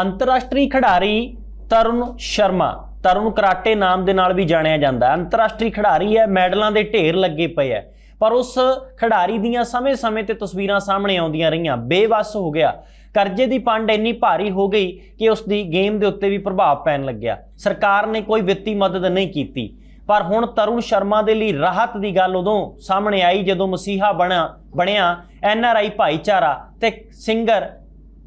ਅੰਤਰਰਾਸ਼ਟਰੀ ਖਿਡਾਰੀ ਤਰੁਣ ਸ਼ਰਮਾ। ਤਰੁਣ ਕਰਾਟੇ ਨਾਮ ਦੇ ਨਾਲ ਵੀ ਜਾਣਿਆ ਜਾਂਦਾ ਅੰਤਰਰਾਸ਼ਟਰੀ ਖਿਡਾਰੀ ਹੈ, ਮੈਡਲਾਂ ਦੇ ਢੇਰ ਲੱਗੇ ਪਏ ਹੈ। ਪਰ ਉਸ ਖਿਡਾਰੀ ਦੀਆਂ ਸਮੇਂ-ਸਮੇਂ ਤੇ ਤਸਵੀਰਾਂ ਸਾਹਮਣੇ ਆਉਂਦੀਆਂ ਰਹੀਆਂ। ਬੇਵੱਸ ਹੋ ਗਿਆ। ਕਰਜ਼ੇ ਦੀ ਪੰਡ ਇੰਨੀ ਭਾਰੀ ਹੋ ਗਈ ਕਿ ਉਸ ਦੀ ਗੇਮ ਦੇ ਉੱਤੇ ਵੀ ਪ੍ਰਭਾਵ ਪੈਣ ਲੱਗਿਆ। ਸਰਕਾਰ ਨੇ ਕੋਈ ਵਿੱਤੀ ਮਦਦ ਨਹੀਂ ਕੀਤੀ। ਪਰ ਹੁਣ ਤਰੁਣ ਸ਼ਰਮਾ ਦੇ ਲਈ ਰਾਹਤ ਦੀ ਗੱਲ ਉਦੋਂ ਸਾਹਮਣੇ ਆਈ ਜਦੋਂ ਮਸੀਹਾ ਬਣਾ ਬਣਿਆ ਐੱਨ ਆਰ ਆਈ ਭਾਈਚਾਰਾ ਤੇ ਸਿੰਗਰ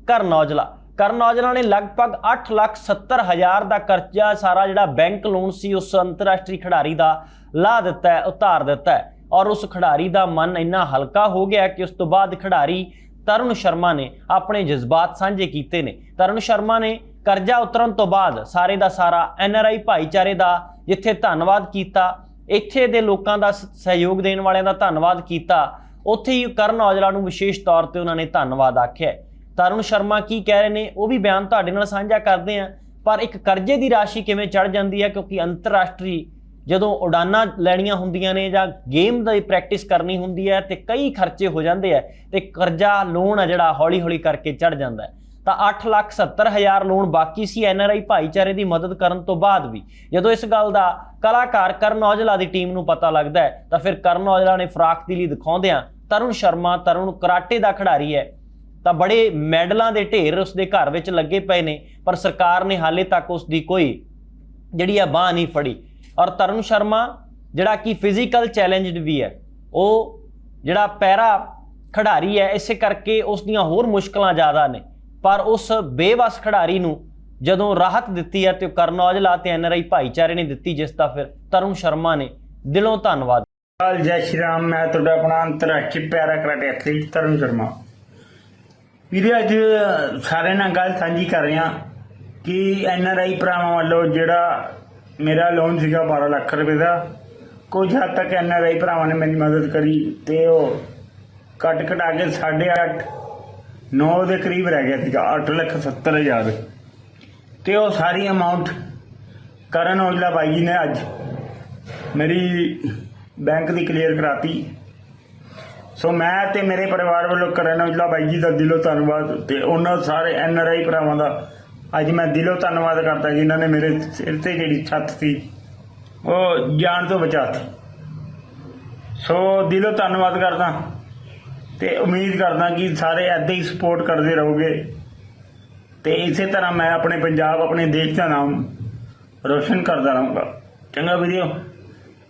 ਕਰਨ ਔਜਲਾ ਕਰਨ ਔਜਲਾ ਨੇ ਲਗਭਗ 8 ਲੱਖ 70 ਹਜ਼ਾਰ ਦਾ ਕਰਜ਼ਾ ਸਾਰਾ ਜਿਹੜਾ ਬੈਂਕ ਲੋਨ ਸੀ, ਉਸ ਅੰਤਰਰਾਸ਼ਟਰੀ ਖਿਡਾਰੀ ਦਾ ਲਾ ਦਿੱਤਾ ਹੈ, ਉਤਾਰ ਦਿੱਤਾ ਹੈ। ਔਰ ਉਸ ਖਿਡਾਰੀ ਦਾ ਮਨ ਇੰਨਾ ਹਲਕਾ ਹੋ ਗਿਆ ਕਿ ਉਸ ਤੋਂ ਬਾਅਦ ਖਿਡਾਰੀ ਤਰੁਣ ਸ਼ਰਮਾ ਨੇ ਆਪਣੇ ਜਜ਼ਬਾਤ ਸਾਂਝੇ ਕੀਤੇ ਨੇ। ਤਰੁਣ ਸ਼ਰਮਾ ਨੇ ਕਰਜ਼ਾ ਉਤਰਨ ਤੋਂ ਬਾਅਦ ਸਾਰੇ ਦਾ ਸਾਰਾ ਐਨਆਰਆਈ ਭਾਈਚਾਰੇ ਦਾ ਜਿੱਥੇ ਧੰਨਵਾਦ ਕੀਤਾ, ਇੱਥੇ ਦੇ ਲੋਕਾਂ ਦਾ ਸਹਿਯੋਗ ਦੇਣ ਵਾਲਿਆਂ ਦਾ ਧੰਨਵਾਦ ਕੀਤਾ, ਉੱਥੇ ਹੀ ਕਰਨ ਔਜਲਾ ਨੂੰ ਵਿਸ਼ੇਸ਼ ਤੌਰ ਤੇ ਉਹਨਾਂ ਨੇ ਧੰਨਵਾਦ ਆਖਿਆ ਤਰੁਣ ਸ਼ਰਮਾ ਕੀ ਕਹਿ ਰਹੇ ਨੇ, ਉਹ ਵੀ ਬਿਆਨ ਤੁਹਾਡੇ ਨਾਲ ਸਾਂਝਾ ਕਰਦੇ ਆ ਪਰ ਇੱਕ ਕਰਜ਼ੇ ਦੀ ਰਾਸ਼ੀ ਕਿਵੇਂ ਚੜ ਜਾਂਦੀ ਹੈ? ਕਿਉਂਕਿ ਅੰਤਰਰਾਸ਼ਟਰੀ ਜਦੋਂ ਉਡਾਨਾਂ ਲੈਣੀਆਂ ਹੁੰਦੀਆਂ ਨੇ ਜਾਂ ਗੇਮ ਦੀ ਪ੍ਰੈਕਟਿਸ ਕਰਨੀ ਹੁੰਦੀ ਹੈ ਤੇ ਕਈ ਖਰਚੇ ਹੋ ਜਾਂਦੇ ਆ ਤੇ ਕਰਜ਼ਾ ਲੋਨ ਆ ਜਿਹੜਾ ਹੌਲੀ ਹੌਲੀ ਕਰਕੇ ਚੜ ਜਾਂਦਾ ਤਾਂ 8 ਲੱਖ 70 ਹਜ਼ਾਰ ਲੋਨ ਬਾਕੀ ਸੀ ਐਨਆਰਆਈ ਭਾਈਚਾਰੇ ਦੀ ਮਦਦ ਕਰਨ ਤੋਂ ਬਾਅਦ ਵੀ। ਜਦੋਂ ਇਸ ਗੱਲ ਦਾ ਕਲਾਕਾਰ ਕਰਨ ਔਜਲਾ ਦੀ ਟੀਮ ਨੂੰ ਪਤਾ ਲੱਗਦਾ ਤਾਂ ਫਿਰ ਕਰਨ ਔਜਲਾ ਨੇ ਫਰਾਕ ਦੀ ਲਈ ਦਿਖਾਉਂਦਿਆਂ ਤਰੁਣ ਸ਼ਰਮਾ ਤਰੁਣ ਕਰਾਟੇ ਦਾ ਖਿਡਾਰੀ ਹੈ। ਤਾਂ ਬੜੇ ਮੈਡਲਾਂ ਦੇ ਢੇਰ ਉਸਦੇ ਘਰ ਵਿੱਚ ਲੱਗੇ ਪਏ ਨੇ, ਪਰ ਸਰਕਾਰ ਨੇ ਹਾਲੇ ਤੱਕ ਉਸ ਦੀ ਕੋਈ ਜਿਹੜੀ ਆ ਬਾਹ ਨਹੀਂ ਫੜੀ। ਔਰ ਤਰਨ ਸ਼ਰਮਾ, ਜਿਹੜਾ ਕਿ ਫਿਜ਼ੀਕਲ ਚੈਲੰਜਡ ਵੀ ਹੈ, ਉਹ ਜਿਹੜਾ ਪੈਰਾ ਖਿਡਾਰੀ ਹੈ, ਇਸੇ ਕਰਕੇ ਉਸ ਦੀਆਂ ਹੋਰ ਮੁਸ਼ਕਲਾਂ ਜ਼ਿਆਦਾ ਨੇ। ਪਰ ਉਸ ਬੇਵਸ ਖਿਡਾਰੀ ਨੂੰ ਜਦੋਂ ਰਾਹਤ ਦਿੱਤੀ ਹੈ ਤੇ ਉਹ ਕਰਨ ਔਜਲਾ ਤੇ ਐਨਆਰਆਈ ਭਾਈਚਾਰੇ ਨੇ ਦਿੱਤੀ, ਜਿਸ ਦਾ ਫਿਰ ਤਰੁਣ ਸ਼ਰਮਾ ਨੇ ਦਿਲੋਂ ਧੰਨਵਾਦ। ਜੈ ਸ਼੍ਰੀ ਰਾਮ, ਮੈਂ ਤੁਹਾਡਾ ਆਪਣਾ ਅੰਤਰਰਾਸ਼ਟਰੀ para karate athlete Tarun Sharma. ਵੀਰੇ, ਅੱਜ ਸਾਰਿਆਂ ਨਾਲ ਗੱਲ ਸਾਂਝੀ ਕਰ ਰਿਹਾ ਕਿ ਐੱਨ ਆਰ ਆਈ ਭਰਾਵਾਂ ਵੱਲੋਂ ਜਿਹੜਾ ਮੇਰਾ ਲੋਨ ਸੀਗਾ 12 ਲੱਖ ਰੁਪਏ ਦਾ, ਕੁਝ ਹੱਦ ਤੱਕ ਐੱਨ ਆਰ ਆਈ ਭਰਾਵਾਂ ਨੇ ਮੇਰੀ ਮਦਦ ਕਰੀ ਤੇ ਉਹ ਕੱਟ ਕਟਾ ਕੇ 8.5 9 ਦੇ ਕਰੀਬ ਰਹਿ ਗਿਆ ਸੀਗਾ 8 ਲੱਖ 70 ਹਜ਼ਾਰ। ਤੇ ਉਹ ਸਾਰੀ ਅਮਾਉਂਟ ਕਰਨ ਔਜਲਾ ਬਾਈ ਜੀ ਨੇ ਅੱਜ ਮੇਰੀ ਬੈਂਕ ਦੀ ਕਲੀਅਰ ਕਰਾਤੀ। ਸੋ ਮੈਂ ਤੇ ਮੇਰੇ ਪਰਿਵਾਰ ਵੱਲੋਂ ਕਰਨ ਔਜਲਾ ਬਾਈ ਜੀ ਦਾ ਦਿਲੋਂ ਧੰਨਵਾਦ ਤੇ ਉਹਨਾਂ ਸਾਰੇ ਐਨ ਆਰ ਆਈ ਭਰਾਵਾਂ ਦਾ ਅੱਜ ਮੈਂ ਦਿਲੋਂ ਧੰਨਵਾਦ ਕਰਦਾ ਜਿਨ੍ਹਾਂ ਨੇ ਮੇਰੇ ਸਿਰ ਤੇ ਜਿਹੜੀ ਛੱਤ ਸੀ, ਉਹ ਜਾਣ ਤੋਂ ਬਚਾਤੀ। ਸੋ ਦਿਲੋਂ ਧੰਨਵਾਦ ਕਰਦਾ ਤੇ ਉਮੀਦ ਕਰਦਾ ਕਿ ਸਾਰੇ ਐਦਾਂ ਹੀ ਸਪੋਰਟ ਕਰਦੇ ਰਹੋਗੇ। ਤੇ ਇਸੇ ਤਰ੍ਹਾਂ ਮੈਂ ਆਪਣੇ ਪੰਜਾਬ, ਆਪਣੇ ਦੇਸ਼ ਦਾ ਨਾਮ ਰੋਸ਼ਨ ਕਰਦਾ ਰਹੂੰਗਾ। ਚੰਗਾ ਵੀਡੀਓ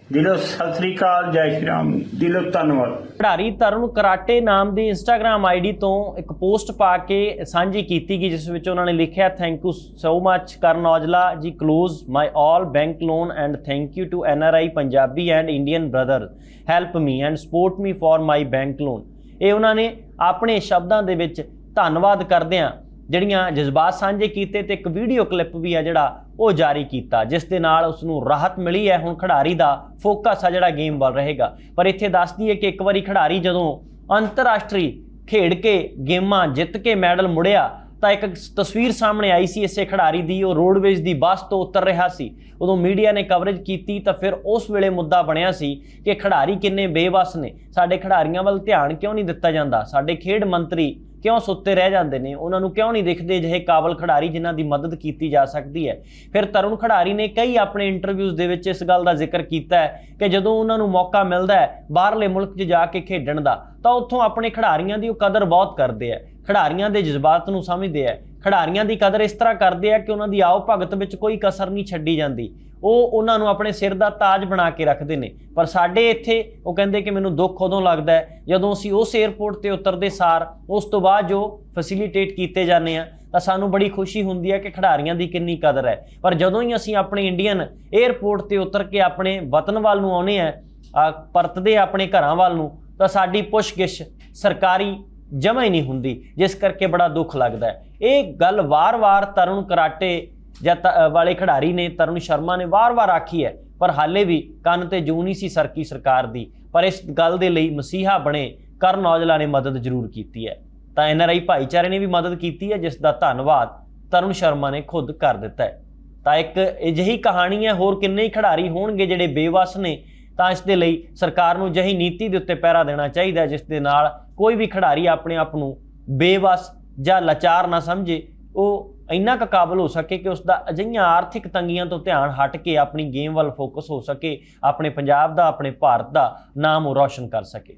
ਦਿਲੋਂ ਸਤਿ ਸ੍ਰੀ ਅਕਾਲ, ਜੈ ਸ਼੍ਰੀ ਰਾਮ, ਦਿਲੋਂ ਧੰਨਵਾਦ। ਖਿਡਾਰੀ ਤਰੁਣ ਕਰਾਟੇ ਨਾਮ ਦੀ ਇੰਸਟਾਗ੍ਰam ਆਈਡੀ ਤੋਂ ਇੱਕ ਪੋਸਟ ਪਾ ਕੇ ਸਾਂਝੀ ਕੀਤੀ ਗਈ, ਜਿਸ ਵਿੱਚ ਉਹਨਾਂ ਨੇ ਲਿਖਿਆ thank you so much Karan Aujla ji close my all bank loan and thank you to NRI Punjabi and Indian brother help me and support me for my bank loan ਇਹ ਉਹਨਾਂ ਨੇ ਆਪਣੇ ਸ਼ਬਦਾਂ ਦੇ ਵਿੱਚ ਧੰਨਵਾਦ ਕਰਦਿਆਂ ਜਿਹੜੀਆਂ ਜਜ਼ਬਾਤ ਸਾਂਝੇ ਕੀਤੇ ਤੇ ਇੱਕ ਵੀਡੀਓ ਕਲਿੱਪ ਵੀ ਆ ਜਿਹੜਾ ਉਹ ਜਾਰੀ ਕੀਤਾ, ਜਿਸ ਦੇ ਨਾਲ ਉਸ ਨੂੰ ਰਾਹਤ ਮਿਲੀ ਹੈ। ਹੁਣ ਖਿਡਾਰੀ ਦਾ ਫੋਕਸ ਆ ਜਿਹੜਾ ਗੇਮ ਵੱਲ ਰਹੇਗਾ। ਪਰ ਇੱਥੇ ਦੱਸਦੀ ਹੈ ਕਿ ਇੱਕ ਵਾਰੀ ਖਿਡਾਰੀ ਜਦੋਂ ਅੰਤਰਰਾਸ਼ਟਰੀ ਖੇਡ ਕੇ ਗੇਮਾਂ ਜਿੱਤ ਕੇ ਮੈਡਲ ਮੁੜਿਆ, ਤਾਂ ਇੱਕ ਤਸਵੀਰ ਸਾਹਮਣੇ ਆਈ ਸੀ। ਇਸੇ ਖਿਡਾਰੀ ਦੀ, ਉਹ ਰੋਡਵੇਜ਼ ਦੀ ਬੱਸ ਤੋਂ ਉਤਰ ਰਿਹਾ ਸੀ। ਉਦੋਂ ਮੀਡੀਆ ਨੇ ਕਵਰੇਜ ਕੀਤੀ, ਤਾਂ ਫਿਰ ਉਸ ਵੇਲੇ ਮੁੱਦਾ ਬਣਿਆ ਸੀ ਕਿ ਖਿਡਾਰੀ ਕਿੰਨੇ ਬੇਵਸ ਨੇ। ਸਾਡੇ ਖਿਡਾਰੀਆਂ ਵੱਲ ਧਿਆਨ ਕਿਉਂ ਨਹੀਂ ਦਿੱਤਾ ਜਾਂਦਾ? ਸਾਡੇ ਖੇਡ ਮੰਤਰੀ ਕਿਉਂ ਸੁੱਤੇ ਰਹਿ ਜਾਂਦੇ ਨੇ? ਉਹਨਾਂ ਨੂੰ ਕਿਉਂ ਨਹੀਂ ਦਿਖਦੇ ਜਿਹੇ ਕਾਬਲ ਖਿਡਾਰੀ ਜਿਨ੍ਹਾਂ ਦੀ ਮਦਦ ਕੀਤੀ ਜਾ ਸਕਦੀ ਹੈ? ਫਿਰ ਤਰੁਣ ਖਿਡਾਰੀ ਨੇ ਕਈ ਆਪਣੇ ਇੰਟਰਵਿਊਜ਼ ਦੇ ਵਿੱਚ ਇਸ ਗੱਲ ਦਾ ਜ਼ਿਕਰ ਕੀਤਾ ਹੈ ਕਿ ਜਦੋਂ ਉਹਨਾਂ ਨੂੰ ਮੌਕਾ ਮਿਲਦਾ ਹੈ ਬਾਹਰਲੇ ਮੁਲਕ 'ਚ ਜਾ ਕੇ ਖੇਡਣ ਦਾ, ਤਾਂ ਉੱਥੋਂ ਆਪਣੇ ਖਿਡਾਰੀਆਂ ਦੀ ਉਹ ਕਦਰ ਬਹੁਤ ਕਰਦੇ ਆ ਖਿਡਾਰੀਆਂ ਦੇ ਜਜ਼ਬਾਤ ਨੂੰ ਸਮਝਦੇ ਆ ਖਿਡਾਰੀਆਂ ਦੀ ਕਦਰ ਇਸ ਤਰ੍ਹਾਂ ਕਰਦੇ ਆ ਕਿ ਉਹਨਾਂ ਦੀ ਆਓ ਭਗਤ ਵਿੱਚ ਕੋਈ ਕਸਰ ਨਹੀਂ ਛੱਡੀ ਜਾਂਦੀ। ਉਹ ਉਹਨਾਂ ਨੂੰ ਆਪਣੇ ਸਿਰ ਦਾ ਤਾਜ ਬਣਾ ਕੇ ਰੱਖਦੇ ਨੇ। ਪਰ ਸਾਡੇ ਇੱਥੇ ਉਹ ਕਹਿੰਦੇ ਕਿ ਮੈਨੂੰ ਦੁੱਖ ਉਦੋਂ ਲੱਗਦਾ ਹੈ ਜਦੋਂ ਅਸੀਂ ਉਸ 에ਅਰਪੋਰਟ ਤੇ ਉਤਰਦੇ ਸਾਰ ਉਸ ਤੋਂ ਬਾਅਦ ਜੋ ਫੈਸਿਲਿਟੇਟ ਕੀਤੇ ਜਾਂਦੇ ਆ ਤਾਂ ਸਾਨੂੰ ਬੜੀ ਖੁਸ਼ੀ ਹੁੰਦੀ ਹੈ ਕਿ ਖਿਡਾਰੀਆਂ ਦੀ ਕਿੰਨੀ ਕਦਰ ਹੈ। ਪਰ ਜਦੋਂ ਹੀ ਅਸੀਂ ਆਪਣੇ ਇੰਡੀਅਨ 에ਅਰਪੋਰਟ ਤੇ ਉਤਰ ਕੇ ਆਪਣੇ ਵਤਨ ਵੱਲ ਨੂੰ ਆਉਨੇ ਆ ਪਰਤਦੇ ਆਪਣੇ ਘਰਾਂ ਵੱਲ ਨੂੰ, ਤਾਂ ਸਾਡੀ ਪੁੱਛਗਿੱਛ ਸਰਕਾਰੀ ਜਮਾ ਹੀ ਨਹੀਂ ਹੁੰਦੀ, ਜਿਸ ਕਰਕੇ ਬੜਾ ਦੁੱਖ ਲੱਗਦਾ ਹੈ। ਇਹ ਗੱਲ ਵਾਰ-ਵਾਰ ਤਰੁਣ ਕਰਾਟੇ ਜਾਂ ਤ- ਵਾਲੇ ਖਿਡਾਰੀ ਨੇ, ਤਰੁਣ ਸ਼ਰਮਾ ਨੇ ਵਾਰ-ਵਾਰ ਆਖੀ ਹੈ, ਪਰ ਹਾਲੇ ਵੀ ਕੰਨ ਤੇ ਜੂ ਨਹੀਂ ਸੀ ਸਰਕੀ ਸਰਕਾਰ ਦੀ। ਪਰ ਇਸ ਗੱਲ ਦੇ ਲਈ ਮਸੀਹਾ ਬਣੇ ਕਰਨ ਔਜਲਾ ਨੇ ਮਦਦ ਜ਼ਰੂਰ ਕੀਤੀ ਹੈ। ਤਾਂ ਐਨਆਰਆਈ ਭਾਈਚਾਰੇ ਨੇ ਵੀ ਮਦਦ ਕੀਤੀ ਹੈ, ਜਿਸ ਦਾ ਧੰਨਵਾਦ ਤਰੁਣ ਸ਼ਰਮਾ ਨੇ ਖੁਦ ਕਰ ਦਿੱਤਾ ਹੈ। ਤਾਂ ਇੱਕ ਅਜਿਹੀ ਕਹਾਣੀ ਹੈ, ਹੋਰ ਕਿੰਨੇ ਹੀ ਖਿਡਾਰੀ ਹੋਣਗੇ ਜਿਹੜੇ ਬੇਵਸ ਨੇ, ਤਾਂ ਇਸ ਦੇ ਲਈ ਸਰਕਾਰ ਨੂੰ ਅਜਿਹੀ ਨੀਤੀ ਦੇ ਉੱਤੇ ਪਹਿਰਾ ਦੇਣਾ ਚਾਹੀਦਾ ਜਿਸ ਦੇ ਨਾਲ ਕੋਈ ਵੀ ਖਿਡਾਰੀ ਆਪਣੇ ਆਪ ਨੂੰ ਬੇਵਸ ਜਾਂ ਲਾਚਾਰ ਨਾ ਸਮਝੇ, ਉਹ ਇੰਨਾ ਕੁ ਕਾਬਲ ਹੋ ਸਕੇ ਕਿ ਉਸ ਦਾ ਅਜਿਹੀਆਂ ਆਰਥਿਕ ਤੰਗੀਆਂ ਤੋਂ ਧਿਆਨ ਹਟ ਕੇ ਆਪਣੀ ਗੇਮ ਵੱਲ ਫੋਕਸ ਹੋ ਸਕੇ, ਆਪਣੇ ਪੰਜਾਬ ਦਾ, ਆਪਣੇ ਭਾਰਤ ਦਾ ਨਾਮ ਉਹ ਰੌਸ਼ਨ ਕਰ ਸਕੇ।